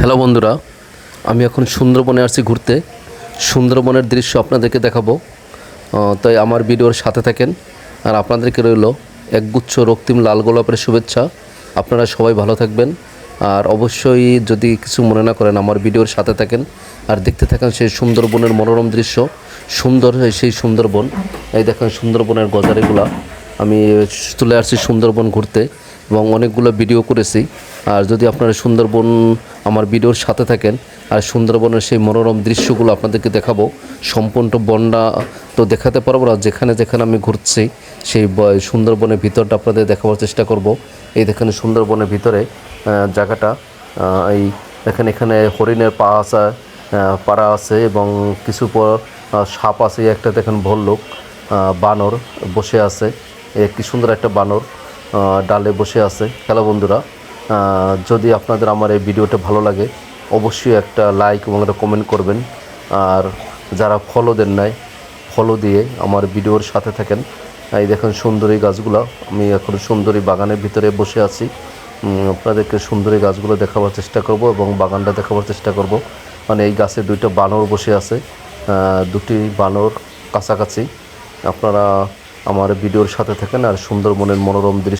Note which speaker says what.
Speaker 1: Hello বন্ধুরা, আমি এখন সুন্দরবনে আসছি ঘুরতে। সুন্দরবনের দৃশ্য আপনাদেরকে দেখাবো। তাই আমার ভিডিওর সাথে থাকেন আর আপনাদেরকে রইল একগুচ্ছ রক্তিম লাল গোলাপের শুভেচ্ছা। আপনারা সবাই ভালো থাকবেন আর অবশ্যই যদি কিছু মনে না করেন আমার ভিডিওর সাথে থাকেন আর দেখতে থাকেন সেই সুন্দরবনের মনোরম দৃশ্য, সুন্দর সেই সুন্দরবন। এই দেখেন সুন্দরবনের গজারিগুলা। আমি তুলে আসছি সুন্দরবন ঘুরতে। এবং অনেকগুলো ভিডিও করেছি। আর যদি আপনারা সুন্দরবন আমার ভিডিওর সাথে থাকেন, আর সুন্দরবনের সেই মনোরম দৃশ্যগুলো আপনাদেরকে দেখাবো, সম্পূর্ণ বন্যা তো দেখাতে পারব না, যেখানে যেখানে আমি ঘুরছি, সেই সুন্দরবনের ভিতরটা আপনাদের দেখাবার চেষ্টা করব। এই দেখেন সুন্দরবনের ভিতরে জায়গাটা এই দেখেন এখানে হরিণের পা আছে পাড়া আছে এবং কিছু পর সাপ আছে একটা দেখেন ভল্লুক বানর বসে আছে কি সুন্দর একটা বানর। ডালে বসে আছে। হ্যালো বন্ধুরা যদি আপনাদের আমার এই ভিডিওটা ভালো লাগে, অবশ্যই একটা লাইক এবং একটা কমেন্ট করবেন। আর যারা ফলো দেন নাই ফলো দিয়ে আমার ভিডিওর সাথে থাকেন। এই দেখেন সুন্দরী গাছগুলো, আমি এখন সুন্দরী বাগানের ভিতরে বসে আছি। আপনাদেরকে সুন্দরী গাছগুলো দেখাবার চেষ্টা করব এবং বাগানটা দেখাবার চেষ্টা করব। মানে এই গাছে দুইটা বানর বসে আছে দুটি বানর কাছাকাছি। আপনারা আমার ভিডিওর সাথে থাকেন আর সুন্দরবনের মনোরম দৃশ্য